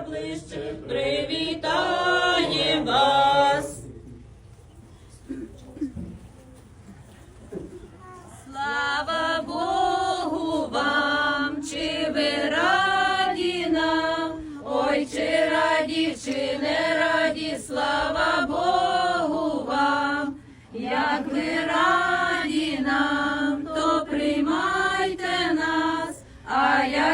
ближче, привітає вас. Слава Богу вам, чи ви раді нам, ой, чи раді, чи не раді, слава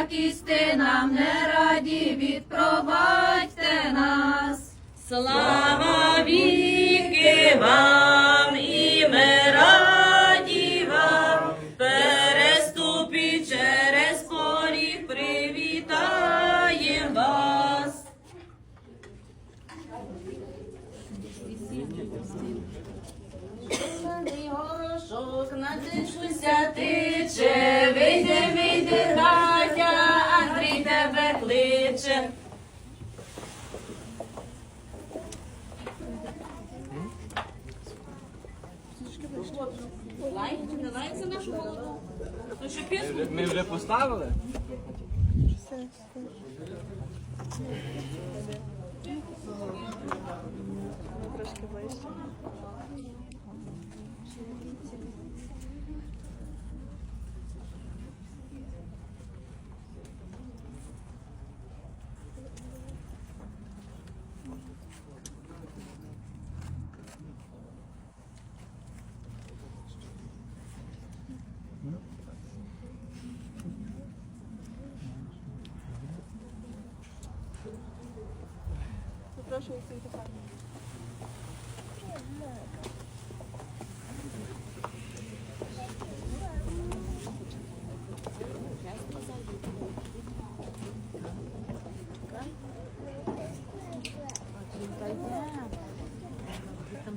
а нам не раді, відпровадьте нас. Слава віки вам і ми раді вам, переступі через поріг, привітаєм вас. Горошок надишуся кличе. Лайк чи не лайк за нашу молоду? Ну що пісню? Ми вже поставили? proszę jej sobie popatrzeć. Tam